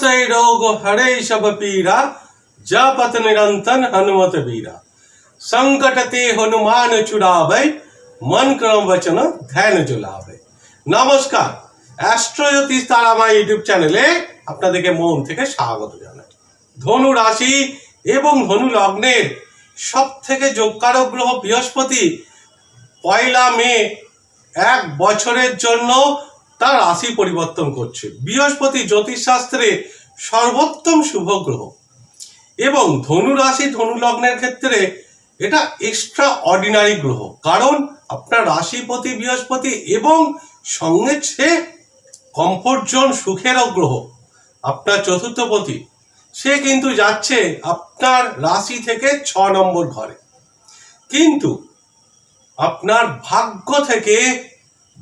সে রোগ হরে সব পীরা জপত নিরন্তন হনুমত বীরা। সংকটতে হনুমান চুড়াবে, মন ক্রম বচন ধ্যান জুলাবে নমস্কার, অ্যাস্ট্রোজ্যোতিষ তারামা ইউটিউব চ্যানেলে আপনাদেরকে মন থেকে স্বাগত জানাই। ধনু রাশি এবং ধনু লগ্নের সব থেকে যোগকারক গ্রহ বৃহস্পতি, পয়লা মে, এক বছরের জন্য তার রাশি পরিবর্তন করছে। বৃহস্পতি জ্যোতিষশাস্ত্রে সর্বোত্তম শুভ গ্রহ। এবং ধনু রাশি ধনু লগ্নের ক্ষেত্রে এটা এক্সট্রা অর্ডিনারি গ্রহ। কারণ আপনার রাশিপতি বৃহস্পতি এবং সঙ্গে সে কমফোর্ট জোন সুখেরও গ্রহ। আপনার চতুর্থপতি, সে কিন্তু যাচ্ছে আপনার রাশি থেকে ছ নম্বর ঘরে। কিন্তু আপনার ভাগ্য থেকে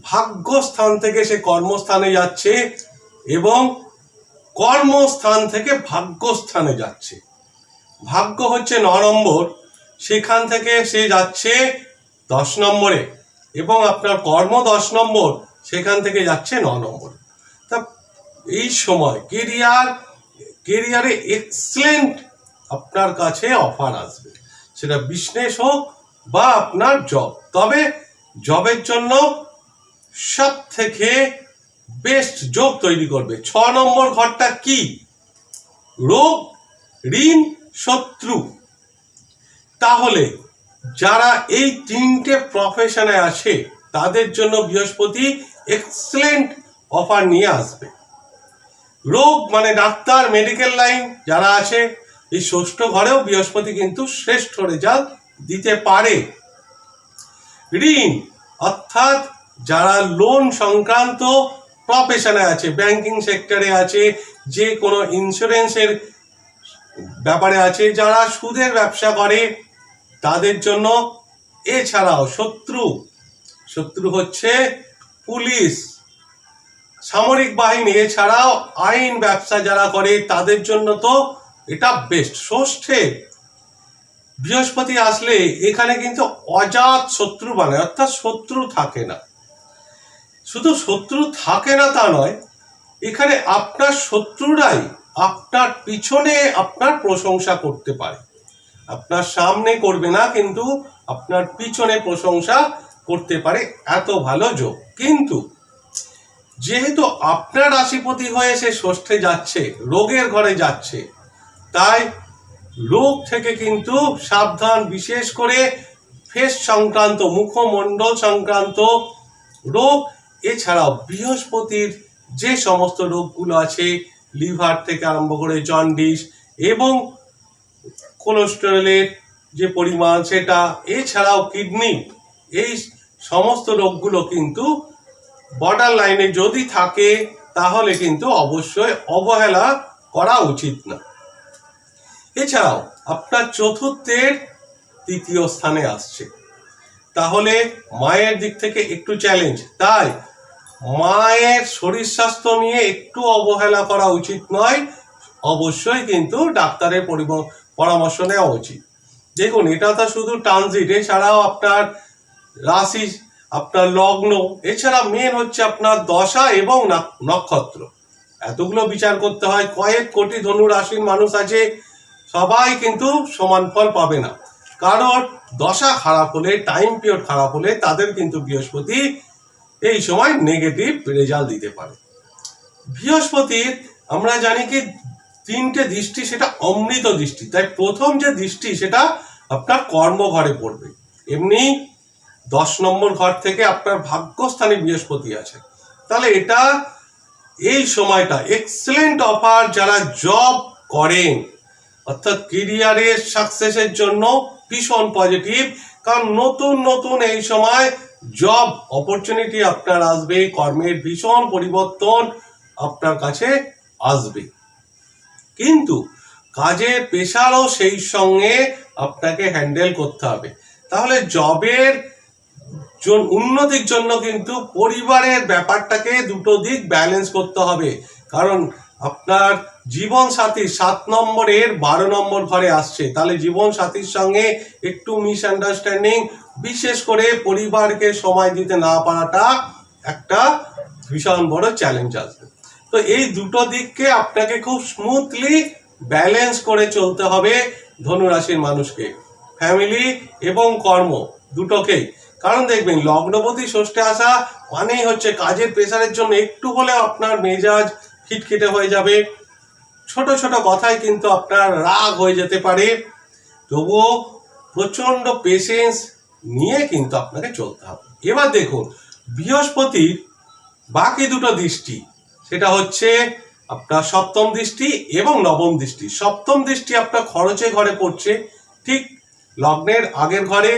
ভাগ্যস্থান থেকে সে কর্মস্থানে যাচ্ছে এবং কর্মস্থান থেকে ভাগ্যস্থানে যাচ্ছে। ভাগ্য হচ্ছে ন নম্বর। সেখান থেকে সে যাচ্ছে দশ নম্বরে এবং আপনার কর্ম দশ নম্বর। সেখান থেকে যাচ্ছে ন নম্বর। তা এই সময় কেরিয়ার, কেরিয়ারে এক্সেলেন্ট আপনার কাছে অফার আসবে। সেটা বিজনেস হোক বা আপনার জব। তবে জবের জন্য সব থেকে বেস্ট যোগ তৈরি করবে। ছ নম্বর ঘরটা কি? রোগ, ঋণ, শত্রু। তাহলে যারা এই তিনটে প্রফেশনে আছে, তাদের জন্য বৃহস্পতি এক্সেলেন্ট অফার নিয়ে আসবে। রোগ মানে ডাক্তার মেডিকেল লাইন যারা আছে, এই ষষ্ঠ ঘরেও বৃহস্পতি কিন্তু শ্রেষ্ঠ রেজাল্ট দিতে পারে। ঋণ, অর্থাৎ যারা লোন সংক্রান্ত প্রফেশনে আছে ব্যাংকিং সেক্টরে আছে, যে কোনো ইন্স্যুরেন্সের ব্যাপারে আছে, যারা সুদের ব্যবসা করে, তাদের জন্য এছাড়াও শত্রু শত্রু হচ্ছে পুলিশ। সামরিক বাহিনী, এছাড়াও আইন ব্যবসা যারা করে, তাদের জন্য তো এটা বেস্ট ষষ্ঠে। বৃহস্পতি আসলে এখানে কিন্তু অজাত শত্রু বানায় অর্থাৎ শত্রু থাকে না। শুধু শত্রু থাকে না তা নয়, এখানে আপনার শত্রুরাই আপনার পিছনে আপনার প্রশংসা করতে পারে। আপনার সামনে করবে না, কিন্তু আপনার পিছনে প্রশংসা করতে পারে। এত ভালো যোগ। কিন্তু যেহেতু আপনার রাশিপতি হয়ে সে ষষ্ঠে যাচ্ছে, রোগের ঘরে যাচ্ছে, তাই রোগ থেকে কিন্তু সাবধান, বিশেষ করে ফেস সংক্রান্ত, মুখমণ্ডল সংক্রান্ত রোগ এছাড়াও বৃহস্পতির যে সমস্ত রোগগুলো আছে, লিভার থেকে আরম্ভ করে জন্ডিস এবং কোলেস্টেরলের যে পরিমাণ সেটা, এছাড়াও কিডনি, এই সমস্ত রোগগুলো কিন্তু বর্ডার লাইনে যদি থাকে, তাহলে কিন্তু অবশ্যই অবহেলা করা উচিত না। এছাড়াও আপনার চতুর্থের তৃতীয় স্থানে আসছে। তাহলে মায়ের দিক থেকে একটু চ্যালেঞ্জ তাই মায়ের শরীর স্বাস্থ্য নিয়ে একটু অবহেলা করা উচিত নয়। অবশ্যই কিন্তু ডাক্তারের পরামর্শ নেওয়া উচিত। দেখুন, এটা তো শুধু ট্রানজিট, এছাড়াও আপনার রাশি, আপনার লগ্ন, এছাড়া মেন হচ্ছে আপনার দশা এবং নক্ষত্র। এতগুলো বিচার করতে হয়, কয়েক কোটি ধনু রাশির মানুষ আছে, সবাই কিন্তু সমান ফল পাবে না। কারণ দশা খারাপ হলে টাইম পিরিয়ড খারাপ হলে তাদের কিন্তু বৃহস্পতি এই সময় নেগেটিভ রেজাল্ট দিতে পারে। বৃহস্পতির আমরা জানি কি, তিনটে দৃষ্টি সেটা অমৃত দৃষ্টি। তাই প্রথম যে দৃষ্টি সেটা আপনার কর্মঘরে পড়বে। এমনি দশ নম্বর ঘর থেকে আপনার ভাগ্যস্থানে বৃহস্পতি আছে। তাহলে এটা এই সময়টা এক্সেলেন্ট অফার যারা জব করেন, অর্থাৎ কেরিয়ারের সাকসেসের জন্য ভীষণ পজিটিভ কারণ নতুন নতুন এই সময় জব অপরচুনিটি আপনার আসবে, কর্মের ভীষণ পরিবর্তন আপনার কাছে আসবে। কিন্তু কাজের পেশারও সেই সঙ্গে আপনাকে হ্যান্ডেল করতে হবে। তাহলে জবের উন্নতির জন্য কিন্তু পরিবারের ব্যাপারটাকে দুটো দিক ব্যালেন্স করতে হবে। কারণ আপনার জীবন সাথী সাত নম্বরের বারো নম্বর ঘরে আসছে। তাহলে জীবন সাথীর সঙ্গে একটু মিসআন্ডারস্ট্যান্ডিং বিশেষ করে পরিবারকে সময় দিতে না পারাটা একটা ভীষণ বড় চ্যালেঞ্জ আসবে। তো এই দুটো দিককে আপনাকে খুব স্মুথলি ব্যালেন্স করে চলতে হবে ধনুরাশির মানুষকে। ফ্যামিলি এবং কর্ম দুটোকেই। কারণ দেখবেন, লগ্নপতি ষষ্ঠে আসা মানেই হচ্ছে কাজের প্রেশারের জন্য একটু হলেও আপনার মেজাজ খিটখিটে হয়ে যাবে। ছোট ছোট কথায় কিন্তু আপনার রাগ হয়ে যেতে পারে। তবুও প্রচণ্ড পেশেন্স নিয়ে কিন্তু আপনাকে চলতে হবে। এবার দেখুন, বৃহস্পতির বাকি দুটো দৃষ্টি, সেটা হচ্ছে আপনার সপ্তম দৃষ্টি এবং নবম দৃষ্টি। সপ্তম দৃষ্টি আপনার খরচে ঘরে পড়ছে, ঠিক লগ্নের আগের ঘরে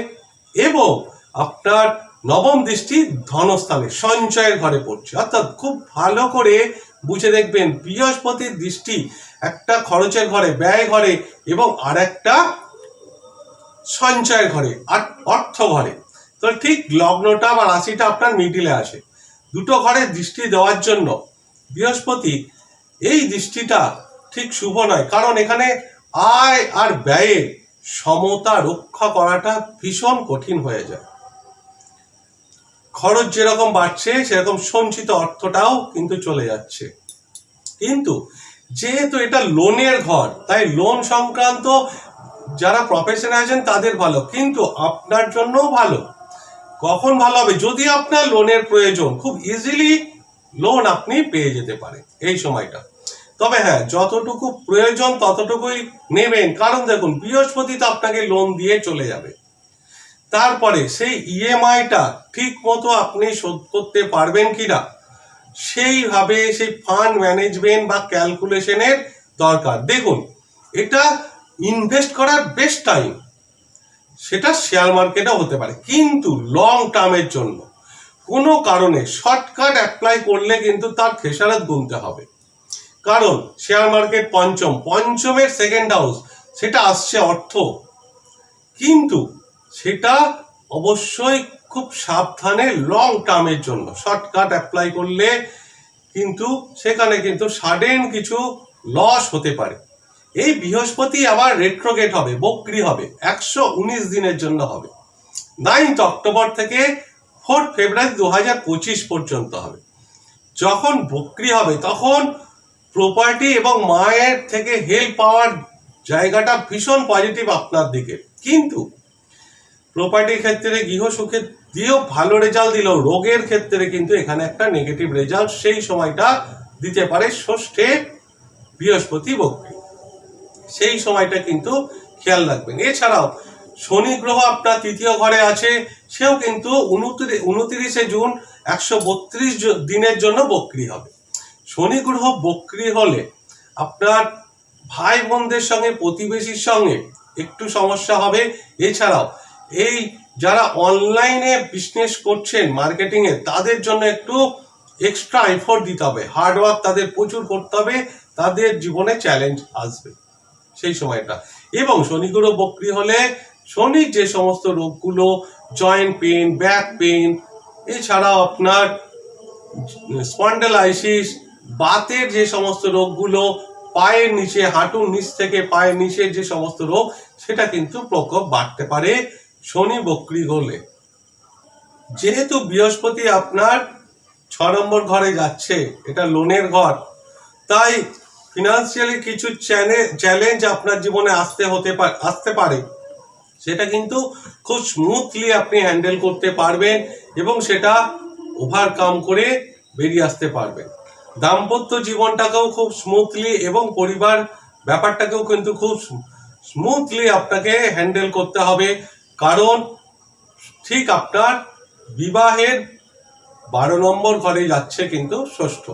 এবং আপনার নবম দৃষ্টি ধনস্থানে, সঞ্চয়ের ঘরে পড়ছে। অর্থাৎ খুব ভালো করে বুঝে দেখবেন, বৃহস্পতির দৃষ্টি একটা খরচের ঘরে, ব্যয় ঘরে এবং আর একটা সঞ্চয়ের ঘরে, আর অর্থ ঘরে। তো ঠিক লগ্নটা বা রাশিটা আপনার মিডিলে আসে। দুটো ঘরে দৃষ্টি দেওয়ার জন্য বৃহস্পতি এই দৃষ্টিটা ঠিক শুভ নয়, কারণ এখানে আয় আর ব্যয়ের সমতা রক্ষা করাটা ভীষণ কঠিন হয়ে যায়। খরচ যেরকম বাড়ছে, সেরকম সঞ্চিত অর্থটাও কিন্তু চলে যাচ্ছে। কিন্তু যেহেতু এটা লোনের ঘর, তাই লোন সংক্রান্ত যারা প্রফেশনে আছেন তাদের ভালো, কিন্তু আপনার জন্যও ভালো। কখন ভালো হবে? যদি আপনার লোনের প্রয়োজন, খুব ইজিলি লোন আপনি পেয়ে যেতে পারেন এই সময়টা। তবে হ্যাঁ যতটুকু প্রয়োজন ততটুকুই নেবেন। কারণ দেখুন, বৃহস্পতি তো আপনাকে লোন দিয়ে চলে যাবে। তারপরে সেই ইএমআইটা ঠিক মতো আপনি শোধ করতে পারবেন কিনা, সেইভাবে সেই ফান্ড ম্যানেজমেন্ট বা ক্যালকুলেশনের দরকার। দেখুন, এটা ইনভেস্ট করার বেস্ট টাইম সেটা শেয়ার মার্কেটে হতে পারে। কিন্তু লং টার্মের জন্য কোনো কারণে শর্টকাট অ্যাপ্লাই করলে কিন্তু তার খেসারত গুনতে হবে। কারণ শেয়ার মার্কেট পঞ্চম, পঞ্চমের সেকেন্ড হাউস সেটা আসছে অর্থ। কিন্তু সেটা অবশ্যই খুব সাবধানে লং টার্মের জন্য শর্টকাট অ্যাপ্লাই করলে কিন্তু সেখানে কিন্তু সাডেন কিছু লস হতে পারে। এই বৃহস্পতি আবার রেট্রোগেট হবে, বক্রি হবে, একশো উনিশ দিনের জন্য হবে। নাইন্থ অক্টোবর থেকে ফোর্থ ফেব্রুয়ারি দু হাজার পঁচিশ পর্যন্ত হবে। যখন বক্রি হবে, তখন প্রপার্টি এবং মায়ের থেকে হেল্প পাওয়ার জায়গাটা ভীষণ পজিটিভ আপনার দিকে। কিন্তু প্রপার্টির ক্ষেত্রে গৃহ সুখের দিয়েও ভালো রেজাল্ট দিলেও রোগের ক্ষেত্রে কিন্তু এখানে একটা নেগেটিভ রেজাল্ট সেই সময়টা দিতে পারে ষষ্ঠে বৃহস্পতি বক্রী। সেই সময়টা কিন্তু খেয়াল রাখবেন। এছাড়াও শনি গ্রহ আপনার তৃতীয় ঘরে আছে, সেও কিন্তু উনত্রিশ জুন একশো বত্রিশ দিনের জন্য বক্রি হবে। শনি গ্রহ বক্রি হলে আপনার ভাই বোনদের সঙ্গে, প্রতিবেশীর সঙ্গে একটু সমস্যা হবে। এছাড়াও এই যারা অনলাইনে বিজনেস করছেন মার্কেটিংয়ে তাদের জন্য একটু এক্সট্রা এফোর্ট দিতে হবে। হার্ডওয়ার্ক তাদের প্রচুর করতে হবে, তাদের জীবনে চ্যালেঞ্জ আসবে। সেই সময়টা। এবং শনি গ্রহ বক্রি হলে শনির যে সমস্ত রোগগুলো জয়েন্ট পেন ব্যাক পেন এছাড়াও আপনার স্পন্ডেলাইসিস বাতের যে সমস্ত রোগগুলো, পায়ের নিচে, হাঁটুর নিচ থেকে পায়ের নিচের যে সমস্ত রোগ, সেটা কিন্তু প্রকোপ বাড়তে পারে শনি বক্রি হলে। যেহেতু বৃহস্পতি আপনার ছ নম্বর ঘরে যাচ্ছে, এটা লোনের ঘর, তাই ফিনান্সিয়ালি কিছু চ্যালেঞ্জ আপনার জীবনে আসতে হতে আসতে পারে। সেটা কিন্তু খুব স্মুথলি আপনি হ্যান্ডেল করতে পারবেন এবং সেটা ওভারকাম করে বেরিয়ে আসতে পারবেন। দাম্পত্য জীবনটাকেও খুব স্মুথলি এবং পরিবার ব্যাপারটাকেও কিন্তু খুব স্মুথলি আপনাকে হ্যান্ডেল করতে হবে। কারণ ঠিক আপনার বিবাহের বারো নম্বর ঘরে যাচ্ছে কিন্তু ষষ্ঠ।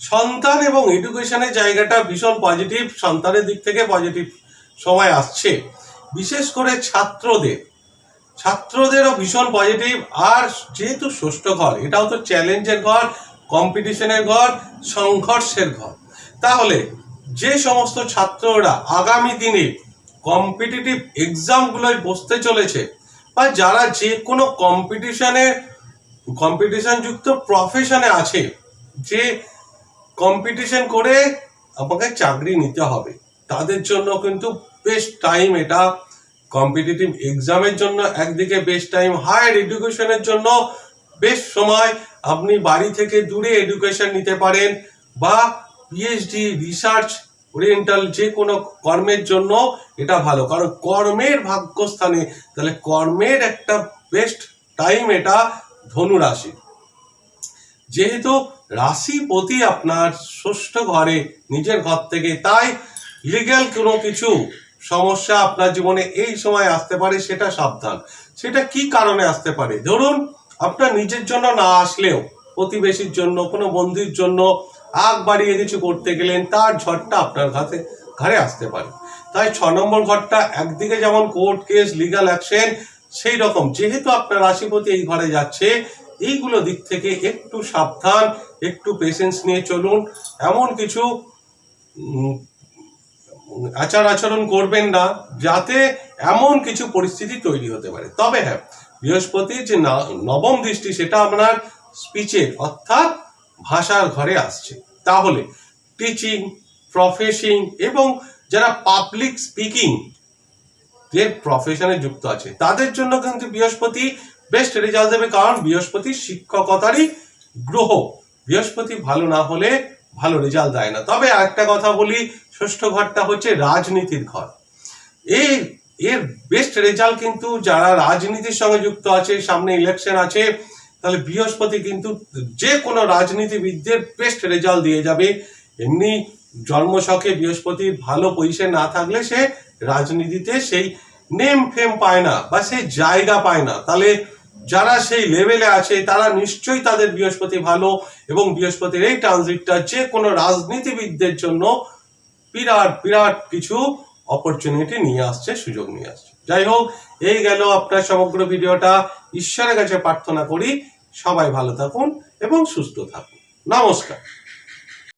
সন্তান এবং এডুকেশনের জায়গাটা ভীষণ পজিটিভ সন্তানের দিক থেকে পজিটিভ সময় আসছে। বিশেষ করে ছাত্রদের। ছাত্রদেরও ভীষণ পজিটিভ আর যেহেতু ষষ্ঠ ঘর, এটাও তো চ্যালেঞ্জের ঘর কম্পিটিশনের ঘর, সংঘর্ষের ঘর। তাহলে যে সমস্ত ছাত্ররা আগামী দিনে কম্পিটিটিভ এক্সামগুলোয় বসতে চলেছে, বা যারা যে কোনো কম্পিটিশনে কম্পিটিশন যুক্ত প্রফেশনে আছে, যে কম্পিটিশন করে আমাকে চাকরি নিতে হবে। তাদের জন্য কিন্তু বেস্ট টাইম এটা কম্পিটিটিভ এক্সামের জন্য, একদিকে বেস্ট টাইম হায়ার এডুকেশনের জন্য বেশ সময় আপনি বাড়ি থেকে দূরে এডুকেশন নিতে পারেন বা পিএইচডি রিসার্চ ওরিয়েন্টাল যে কোনো কর্মের জন্য এটা ভালো। কারণ কর্মের ভাগ্যস্থানে তাহলে কর্মের একটা বেস্ট টাইম এটা ধনুরাশি। যেহেতু রাশিপতি আপনার ষষ্ঠ ঘরে নিজের ঘর থেকে, তাই লিগ্যাল কোনো কিছু সমস্যা আপনার জীবনে এই সময় আসতে পারে সেটা সাবধান। সেটা কি কারণে আসতে পারে? ধরুন, আপনার নিজের জন্য না আসলেও প্রতিবেশীর জন্য, কোনো বন্ধুর জন্য আগ বাড়িয়ে কিছু করতে গেলেন, তার ঝড়টা আপনার ঘাতে ঘরে আসতে পারে। তাই ছ নম্বর ঘরটা একদিকে যেমন কোর্ট কেস লিগাল অ্যাকশন সেই রকম। যেহেতু আপনার রাশিপতি এই ঘরে যাচ্ছে এইগুলো দিক থেকে একটু সাবধান, একটু পেশেন্স নিয়ে চলুন। এমন কিছু আচার আচরণ করবেন না, যাতে এমন কিছু পরিস্থিতি তৈরি হতে পারে। তবে হ্যাঁ বৃহস্পতির যে নবম দৃষ্টি, সেটা আপনার স্পিচের অর্থাৎ ভাষার ঘরে আসছে। তাহলে টিচিং প্রফেসিং এবং যারা পাবলিক স্পিকিং যে প্রফেশনে যুক্ত আছে, তাদের জন্য কিন্তু বৃহস্পতি বেস্ট রেজাল্ট দেবে কারণ বৃহস্পতি শিক্ষকতারই গ্রহ। বৃহস্পতি ভালো না হলে ভালো রেজাল্ট দেয় না। তবে একটা কথা বলি, ষষ্ঠ ঘরটা হচ্ছে রাজনীতির ঘর। এই এর বেস্ট রেজাল্ট কিন্তু যারা রাজনীতির সঙ্গে যুক্ত আছে, সামনে ইলেকশন আছে, তাহলে বৃহস্পতি কিন্তু যে কোনো রাজনীতিবিদদের বেস্ট রেজাল্ট দিয়ে যাবে। এমনি জন্মশকে বৃহস্পতির ভালো পজিশন না থাকলে সে রাজনীতিতে সেই নেম ফেম পায় না বা সে জায়গা পায় না। তাহলে যারা সেই লেভেলে আছে, তারা নিশ্চয়ই তাদের বৃহস্পতি ভালো এবং বৃহস্পতির এই ট্রানজিটটা যে কোনো রাজনীতিবিদদের জন্য বিরাট বিরাট কিছু অপরচুনিটি নিয়ে আসছে, সুযোগ নিয়ে আসছে। যাই হোক, এই গেল আপনার সমগ্র ভিডিওটা। ঈশ্বরের কাছে প্রার্থনা করি, সবাই ভালো থাকুন এবং সুস্থ থাকুন। নমস্কার।